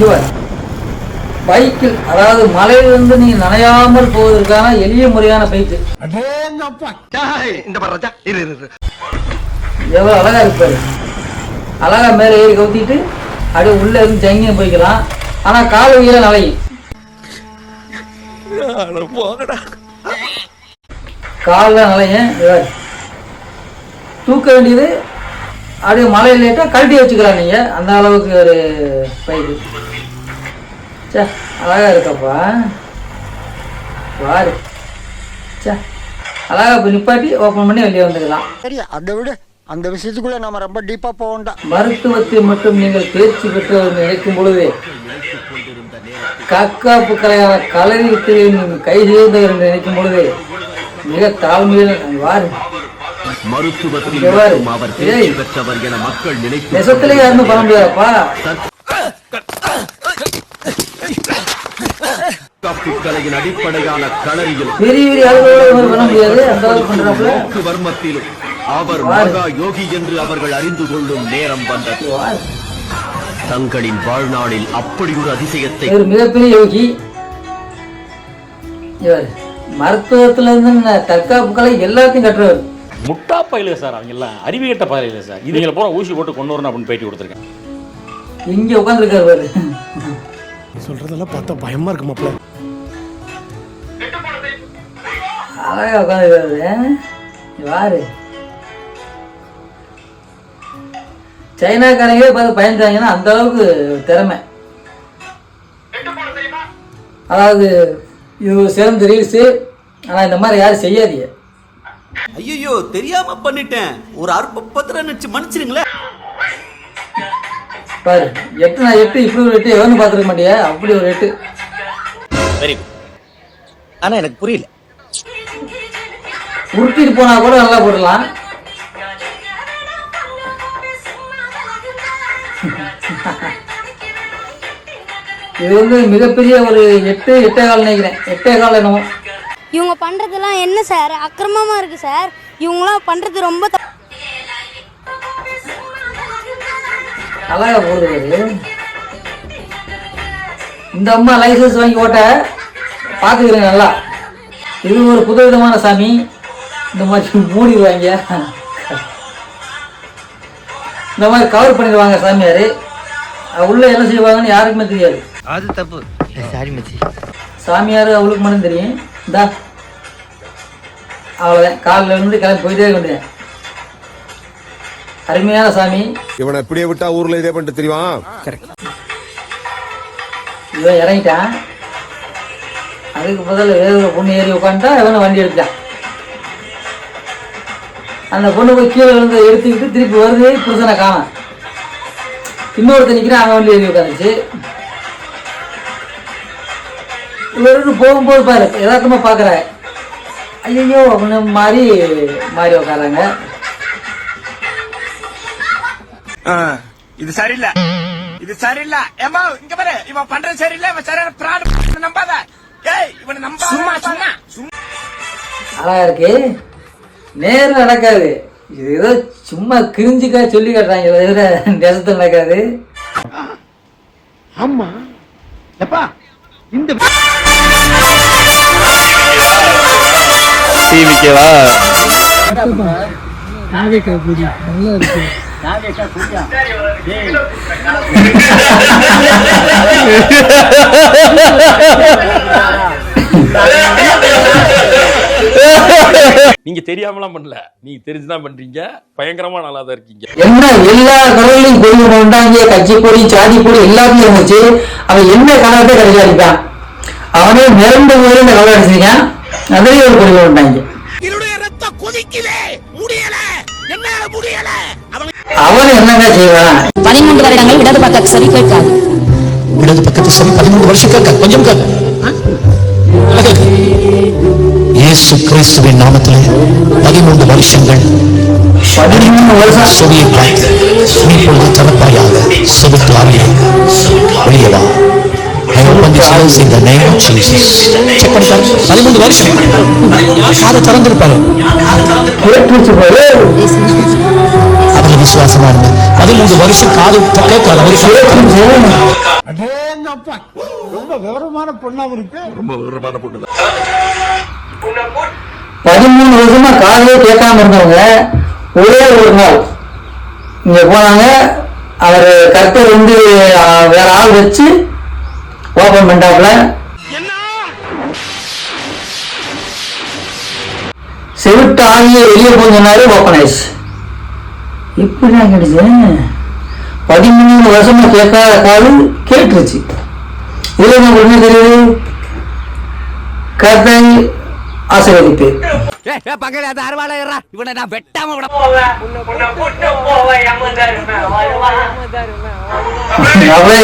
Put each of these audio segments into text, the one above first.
இவர் பைக்கில் அதாவது மலையிலிருந்து நீ நனையாமல் போவதற்கான எளிய முறையான பைக்கு. எவ்வளோ அழகா இருப்பாரு. அழகா மேலே ஏறி கவுத்திட்டு அப்படியே உள்ள இருந்து ஜங்கியம் போய்க்கலாம். ஆனா கால் உயிரை நலையும் காலில் நலையும் இவர். தூக்க வேண்டியது அப்படியே மலையில் லேட்டா கழட்டி வச்சுக்கலாம் நீங்க. அந்த அளவுக்கு ஒரு பைக்கு சே அழகா இருக்கப்பா. வாரு. சே அழகா இப்ப நிப்பாட்டி ஓப்பன் பண்ணி வெளியே வந்துக்கலாம் சரி அதை விட. அந்த விஷயத்துக்குள்ள நம்ம ரொம்ப டீப்பா போக வேண்டாம் மருத்துவத்தில் மட்டும் நீங்கள் தேர்ச்சி பெற்றவர் நினைக்கும் பொழுது கக்காப்பு கலையான கலரி நீங்கள் கை என்று நினைக்கும் பொழுது மிக தாழ்மையில் வாரு. மருத்துவத்தில். மட்டும் அவர். தேர்ச்சி பெற்றவர் என மக்கள் நினைக்கும் நெசத்திலே யாருமே பண்ண முடியாதப்பா தப்பு கலையின் அடிப்படையான களரியில் வர்மத்திலும் அவர் வாரு. மகா யோகி என்று அவர்கள் அறிந்து கொள்ளும் நேரம் வந்தது. தங்களின் வாழ்நாளில் அப்படி ஒரு அதிசயத்தை மிகப்பெரிய யோகி இவர் மருத்துவத்துல இருந்து ந- தற்காப்பு கலை எல்லாத்தையும் கட்டுறவர் முட்டா பயில சார் அவங்க எல்லாம் அறிவு கெட்ட பயில சார். இதுங்களை பூரா ஊசி போட்டு கொண்டு வரணும் அப்படின்னு பேட்டி கொடுத்துருக்கேன். இங்க உட்காந்துருக்காரு பாரு. சொல்றதெல்லாம் பார்த்தா பயமா இருக்கு மாப்பிள்ள. அழகா உட்காந்துருக்காரு யாரு சைனாக்காரங்களே பார்த்து பயந்தாங்கன்னா அந்த அளவுக்கு திறமை. அதாவது இது சிறந்த ரீல்ஸு ஆனால் இந்த மாதிரி யாரும் செய்யாதீங்க. ஐயோ தெரியாம பண்ணிட்டேன். ஒரு அற்ப பத்திரம் நினைச்சு மன்னிச்சிருங்களேன். பாரு எட்டு நான் எட்டு இப்படி ஒரு எட்டு எவனு பார்த்துருக்க மாட்டியா? அப்படி ஒரு எட்டு. வெரி குட் ஆனா எனக்கு புரியல. உருட்டிட்டு போனா கூட நல்லா போடலாம் இது வந்து மிகப்பெரிய ஒரு எட்டு எட்டே கால் நினைக்கிறேன். எட்டே கால் என்னமோ. இவங்க பண்றதெல்லாம் என்ன சார்? அக்கிரமமா இருக்கு சார். இவங்களாம் பண்றது ரொம்ப அழகா போடுறது. இந்த அம்மா லைசன்ஸ் வாங்கி ஓட்ட பார்த்துக்கிறேன் நல்லா. இது ஒரு புதுவிதமான சாமி. இந்த மாதிரி மூடிடுவாங்க. இந்த மாதிரி கவர் பண்ணிடுவாங்க சாமியார். உள்ள என்ன செய்வாங்கன்னு யாருக்குமே தெரியாது. அது தப்பு. சாரி மச்சி சாமியார் அவளுக்கு மட்டும் தெரியும். இந்தா. அவ்வளோதான் காலில் இருந்து கிளம்பி போயிட்டே இருந்தேன் அருமையான சாமி. இவனை இப்படியே விட்டா ஊர்ல இதே பண்ணிட்டு தெரியுமா? இவன் இறங்கிட்டான். அதுக்கு பதில் வேற பொண்ணு ஏறி உட்காந்துட்டா இவனை வண்டி எடுத்தான் அந்த பொண்ணு போய் கீழே விழுந்து எடுத்துக்கிட்டு திருப்பி வருது புருஷனை காணோம். இன்னொருத்தர் நிற்கிறான் அவன் வண்டி ஏறி உட்காந்துச்சு இவருக்கு போகும்போது பாரு யதார்த்தமாக பார்க்குற ஐயோ அப்படின்னு மாறி மாறி உட்காராங்க இது சரியில்லை. இது சரியில்லை. ஏமா இங்க பாரு. இவன் பண்றது சரியில்லை. இவன் சரியான பிராட் நம்பாத. ஏய் இவனை நம்ப சும்மா சும்மா. அழகா இருக்கு. நேரில் நடக்காது. இது ஏதோ சும்மா கிரிஞ்சுக்கா சொல்லி காட்டுறாங்க. தவிர நேசத்தில் நடக்காது. நீங்க தெரியாமலாம் பண்ணல. நீங்க தெரிஞ்சுதான் பண்றீங்க. பயங்கரமா நல்லா தான் இருக்கீங்க. என்ன எல்லா கடவுளையும் கொடி கொண்டாங்க கட்சி கொடி சாதி கொடி எல்லாத்தையும் இருந்துச்சு அவன் என்ன கலரத்தை கடைசி அடிப்பான் அவனே மிரண்டு போய் இந்த கலர் அடிச்சிருக்கான் அதுலயும் ஒரு என்னால முடியல. அவன் என்னங்க செய்வான்? பதிமூன்று வருடங்கள் இடது பக்க சரி கேட்காது. இடது பக்கத்து சரி பதிமூணு வருஷம் கேட்க கொஞ்சம் கேட்க இயேசு கிறிஸ்துவின் நாமத்திலே பதிமூன்று வருஷங்கள் பதிமூணு வருஷம் நீ இப்பொழுது திறப்பாயாக செவித்து ஆவியை வெளியே வா I open this house in the name of Jesus. Check பண்ணி பாரு. பதிமூன்று வருஷம். காதை திறந்திருப்பாரு? கேட்டுச்சு போது அவர் விசுவாசமா இருங்க பதிமூன்று வருஷம் காது கேட்காத பதிமூணு வருஷமா காதலே கேட்காம இருந்தவங்க ஒரே ஒரு நாள். இங்க போனாங்க. அவர் கர்த்தர் வந்து வேற ஆள் வச்சு ஓபன் பண்ணிட்டாப்ல செவிட்டு ஆகிய வெளியே போய் சொன்னாரு ஓப்பன் ஆயிடுச்சு எப்படி கிடைச்சு பதிமூணு வருஷமா கேட்காத காது கேட்டுருச்சு. இதுல என்ன தெரியுது? கர்த்தை ஆசீர்வதிப்பேன். இவனை அவை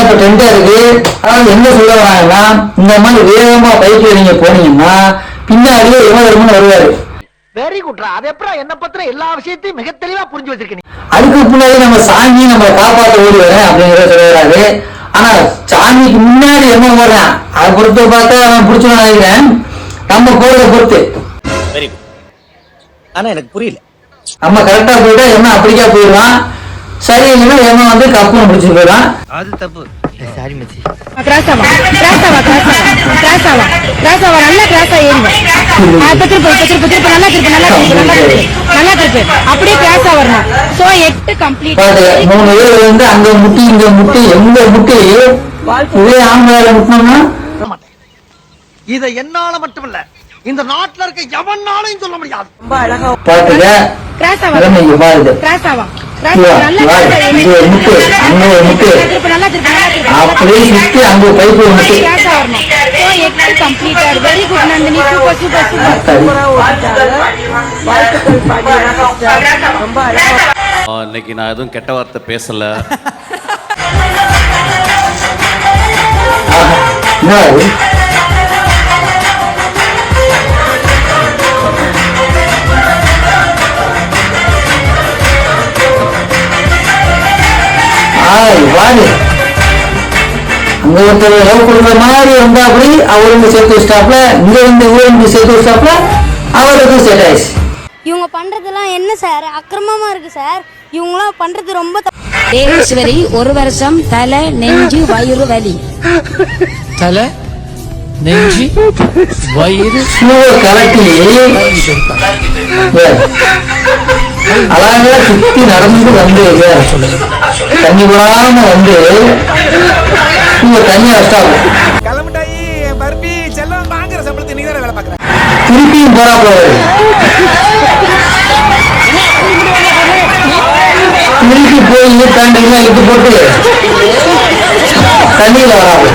இப்ப டென்டா இருக்கு. அதாவது என்ன சொல்ல வராங்கன்னா இந்த மாதிரி வேகமா பைக்ல நீங்க போனீங்கன்னா பின்னாடியே யமதர்மன் வருவாரு. வெரி குட்ரா அது எப்படா என்ன பத்திர எல்லா விஷயத்தையும் மிக தெளிவா புரிஞ்சு வச்சிருக்க நீ. அதுக்கு முன்னாடி நம்ம சாமி நம்ம காப்பாத்த ஓடி வரேன் அப்படிங்கிறத சொல்லுறாரு ஆனா சாமிக்கு முன்னாடி என்ன போடுறான் அதை பொறுத்து பார்த்தா அவன் பிடிச்சவன் நினைக்கிறேன். நம்ம போறத பொறுத்து. ஆனா எனக்கு புரியல. நம்ம கரெக்டா போயிட்டா என்ன அப்படிக்கா போயிடுவான்? சரி இல்லைன்னா என்ன வந்து கப்புன்னு பிடிச்சி போயிடலாம் அது தப்பு. சாரி மச்சி நல்லா கிராஸா ஏறுங்க. இப்ப திருப்பு இப்ப திருப்பு திருப்பு நல்லா திருப்பு நல்லா திருப்பு நல்லா திருப்பு நல்லா திருப்பு. அப்படியே கிராஸா வரணும். சோ எட்டு கம்ப்ளீட் பாத்து மூணு பேர் வந்து அங்க முட்டி இங்க முட்டி எங்க முட்டி? இதே ஆம்பளை முட்டினோம்னா இதை என்னால மட்டுமல்ல. இந்த நாட்டுல இருக்க எவனாலையும் சொல்ல முடியாது. பாத்துக்க நல்லா இங்க வா. கிராஸா இங்க அப்படியே சுத்தி அங்க பைப்பு இன்னைக்கு நான் எதுவும் கெட்ட வார்த்தை பேசல. என்ன ஆய், வாடி. அங்க ஒருத்தர் லவ் கொடுக்குற மாதிரி வந்தா அப்படி அவர் வந்து சேர்த்து வச்சிட்டாப்ல இங்க வந்து சேர்த்து வச்சிட்டாப்ல அவருக்கு செட் ஆயிடுச்சு. இவங்க பண்றதெல்லாம் என்ன சார்? அக்கிரமமா இருக்கு சார். இவங்களாம் பண்றது ரொம்ப. தேவேஸ்வரி ஒரு வருஷம் தலை நெஞ்சு வயிறு வலி. தலை நெஞ்சு வயிறு கலட்டி அழகா சுத்தி நடந்து வந்து தண்ணி விடாம வந்து இங்க தண்ணி பாக்குற திருப்பியும் போறாப்ல அவரு. திருப்பி போய் தண்ணிலாம் இழுத்து போட்டு தண்ணியில வராது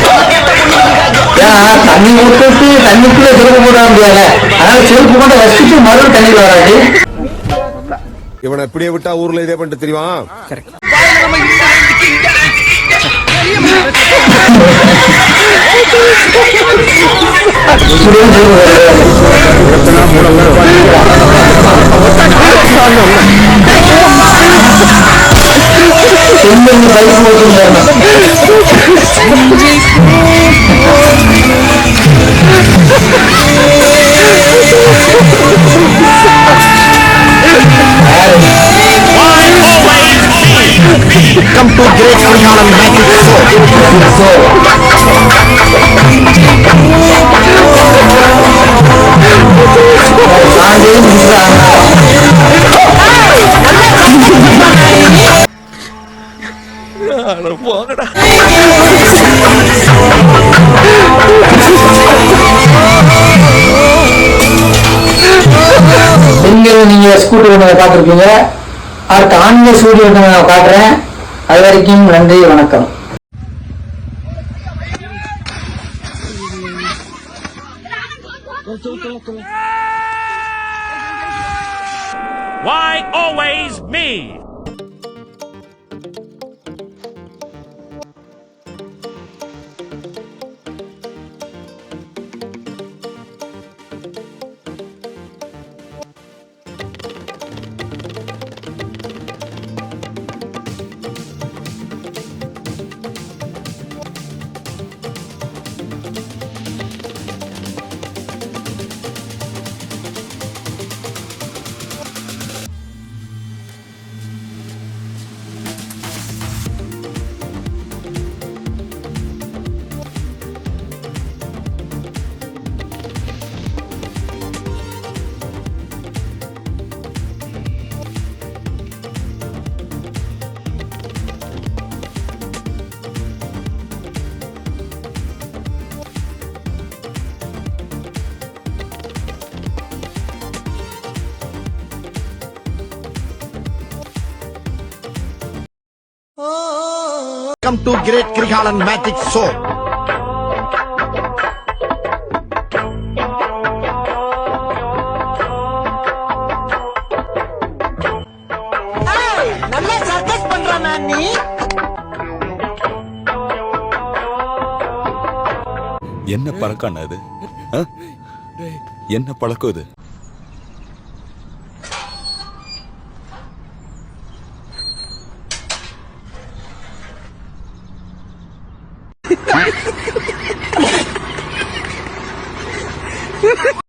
தண்ணி விட்டுட்டு தண்ணிக்குள்ள செருப்பு போட முடியாது அதனால செருப்பு கொண்டு வச்சுட்டு மறுபடியும் தண்ணியில வராது. இவனை இப்படியே விட்டா ஊர்ல இதே பண்ணிட்டு தெரியுமா? Come to Great செம்பு and make it so. So. நீங்க ஸ்கூட்டர் ஒன்று அடுத்த ஆன்மீக சூரிய நான் காட்டுறேன் அது வரைக்கும் நன்றி வணக்கம் Why always me? Come to great Kirikalan magic show நல்லா சர்க்கஸ் பண்றானா நீ என்ன பழக்கம் அது என்ன பழக்கம் இது?